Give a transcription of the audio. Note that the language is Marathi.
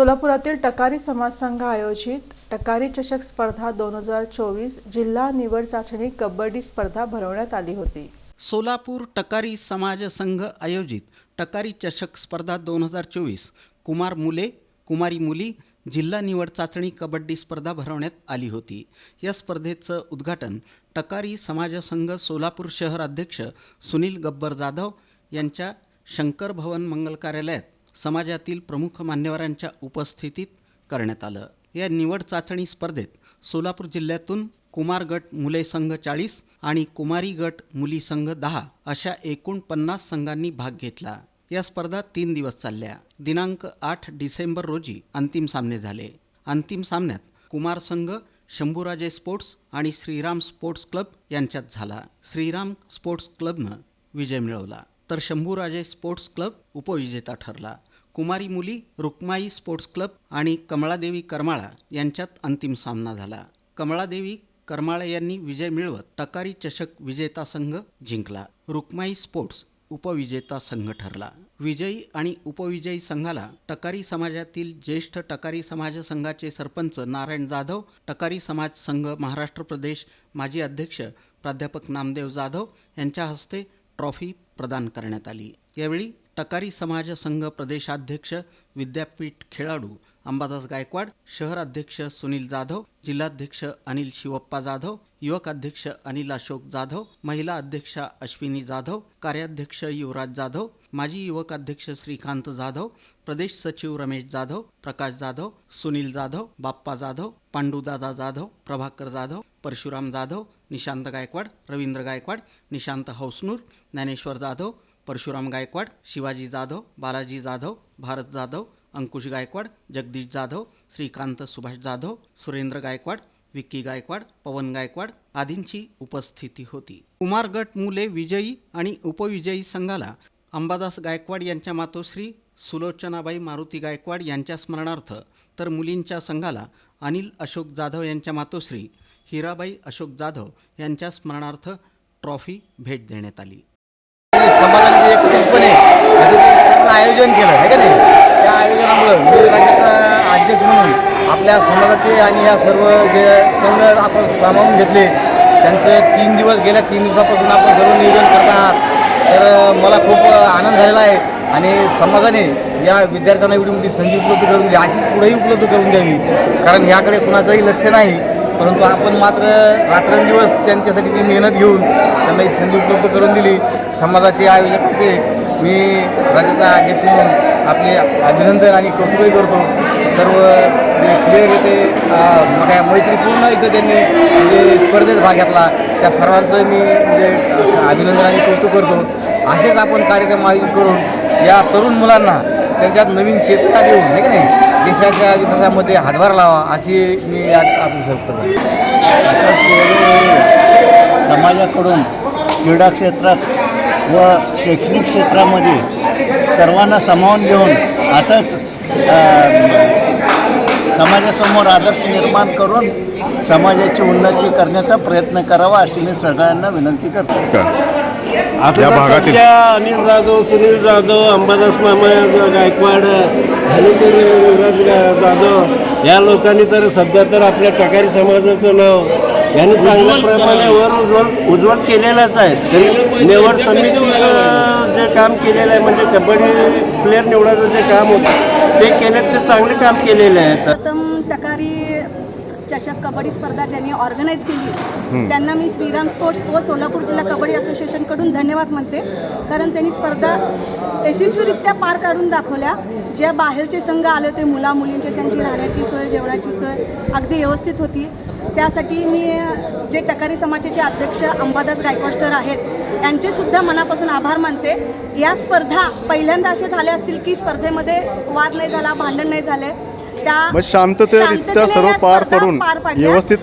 सोलापुरातील टकारी समाज संघ आयोजित टकारी चषक स्पर्धा दोन हजार चोवीस जिल्हा निवड चाचणी कबड्डी स्पर्धा भरवण्यात आली होती. सोलापूर टकारी समाज संघ आयोजित टकारी चषक स्पर्धा दोन हजार चोवीस कुमार मुले कुमारी मुली जिल्हा निवड चाचणी कबड्डी स्पर्धा भरवण्यात आली होती. या स्पर्धेचं उद्घाटन टकारी समाज संघ सोलापूर शहर अध्यक्ष सुनील गब्बर जाधव यांच्या शंकर भवन मंगल कार्यालयात समाजातील प्रमुख मान्यवरांच्या उपस्थितीत करण्यात आलं. या निवड चाचणी स्पर्धेत सोलापूर जिल्ह्यातून कुमार गट मुले संघ चाळीस आणि कुमारी गट मुली संघ दहा अशा एकूण पन्नास संघांनी भाग घेतला. या स्पर्धा तीन दिवस चालल्या. दिनांक आठ डिसेंबर रोजी अंतिम सामने झाले. अंतिम सामन्यात कुमार संघ शंभूराजे स्पोर्ट्स आणि श्रीराम स्पोर्ट्स क्लब यांच्यात झाला. श्रीराम स्पोर्ट्स क्लबनं विजय मिळवला. तर शंभूराजे स्पोर्ट्स क्लब उपविजेता ठरला. कुमारी मुली रुक्माई स्पोर्ट्स क्लब आणि कमळादेवी करमाळा यांच्यात अंतिम सामना झाला. कमळादेवी करमाळा यांनी विजय मिळवत टकारी चषक विजेता संघ जिंकला. रुक्माई स्पोर्ट्स उपविजेता संघ ठरला. विजयी आणि उपविजयी संघाला टकारी समाजातील ज्येष्ठ टकारी समाज संघाचे सरपंच नारायण जाधव टकारी समाज संघ महाराष्ट्र प्रदेश माजी अध्यक्ष प्राध्यापक नामदेव जाधव यांच्या हस्ते ट्रॉफी प्रदान करण्यात आली. यावेळी टकारी समाज संघ प्रदेशाध्यक्ष विद्यापीठ खेळाडू अंबादास गायकवाड शहर अध्यक्ष सुनील जाधव जिल्हाध्यक्ष अनिल शिवप्पा जाधव युवक अध्यक्ष अनिल अशोक जाधव महिला अध्यक्षा अश्विनी जाधव कार्याध्यक्ष युवराज जाधव माजी युवक अध्यक्ष श्रीकांत जाधव प्रदेश सचिव रमेश जाधव प्रकाश जाधव सुनील जाधव बाप्पा जाधव पांडुदादा जाधव प्रभाकर जाधव परशुराम जाधव निशांत गायकवाड रवींद्र गायकवाड निशांत हौसनूर ज्ञानेश्वर जाधव परशुराम गायकवाड शिवाजी जाधव बालाजी जाधव भारत जाधव अंकुश गायकवाड जगदीश जाधव श्रीकांत सुभाष जाधव सुरेंद्र गायकवाड विक्की गायकवाड पवन गायकवाड आदींची उपस्थिती होती. कुमार गट मुले विजयी आणि उपविजयी संघाला अंबादास गायकवाड यांच्या मातोश्री सुलोचनाबाई मारुती गायकवाड यांच्या स्मरणार्थ तर मुलींच्या संघाला अनिल अशोक जाधव यांच्या मातोश्री हिराबाई अशोक जाधव यांच्या स्मरणार्थ ट्रॉफी भेट देण्यात आली. समाजाने आयोजन केलं आहे का नाही? त्या मी राज्याचा अध्यक्ष म्हणून आपल्या समाजाचे आणि या सर्व जे संघ आपण सामावून घेतले त्यांचे तीन दिवस गेल्या तीन दिवसापासून आपण सर्व नियोजन करत आहात. तर मला खूप आनंद झालेला आहे आणि समाजाने या विद्यार्थ्यांना एवढी मोठी संधी उपलब्ध करून दिली अशीच पुढेही उपलब्ध करून द्यावी. कारण ह्याकडे कुणाचंही लक्ष नाही परंतु आपण मात्र रात्रंदिवस त्यांच्यासाठी ती मेहनत घेऊन त्यांना ही संधी उपलब्ध करून दिली. समाजाचे आयोजकाचे मी राज्याचा अध्यक्ष म्हणून आपले अभिनंदन आणि कौतुकही करतो. सर्व जे प्लेयर येते मोठ्या मैत्रीपूर्ण इथं त्यांनी म्हणजे स्पर्धेत भाग घेतला. त्या सर्वांचं मी म्हणजे अभिनंदन आणि कौतुक करतो. असेच आपण कार्यक्रम आयोजित करून या तरुण मुलांना त्यांच्यात नवीन चेतना देऊन नाही का नाही? देशाच्या विकासामध्ये हातभार लावा अशी मी या आपण करतो. असंच समाजाकडून क्रीडा क्षेत्रात व शैक्षणिक क्षेत्रामध्ये सर्वांना सामावून घेऊन असंच समाजासमोर आदर्श निर्माण करून समाजाची उन्नती करण्याचा प्रयत्न करावा अशी मी सगळ्यांना विनंती करतो. आता या भागातील- अनिल जाधव सुनील जाधव अंबादास मामा गायकवाड हनुकर युवराज गा- जाधव या लोकांनी तर सध्या तर आपल्या टकारी समाजाचं नाव यांनी चांगल्या प्रमाणे वर उज्ज्वल उज्ज्वल केलेलंच आहे. तरी निवड समितीचं जे काम केलेलं आहे म्हणजे कबड्डी प्लेअर निवडायचं जे काम होतं ते केलं ते चांगले काम केलेले आहे प्रथम चषक कबड्डी स्पर्धा ज्यांनी ऑर्गनाईज केली त्यांना मी श्रीराम स्पोर्ट्स व सोलापूर जिल्हा कबड्डी असोसिएशनकडून धन्यवाद म्हणते. कारण त्यांनी स्पर्धा यशस्वीरित्या पार काढून दाखवल्या. ज्या बाहेरचे संघ आले होते मुला मुलींचे त्यांची राहण्याची सोय जेवणाची सोय अगदी व्यवस्थित होती. त्यासाठी मी जे टकारी समाजाचे अध्यक्ष अंबादास गायकवाड सर आहेत त्यांचेसुद्धा मनापासून आभार मानते. या स्पर्धा पहिल्यांदा असे झाल्या असतील की स्पर्धेमध्ये वाद नाही झाला भांडण नाही झाले. त्या मग शांततेरित्या सर्व पार पडून. व्यवस्थित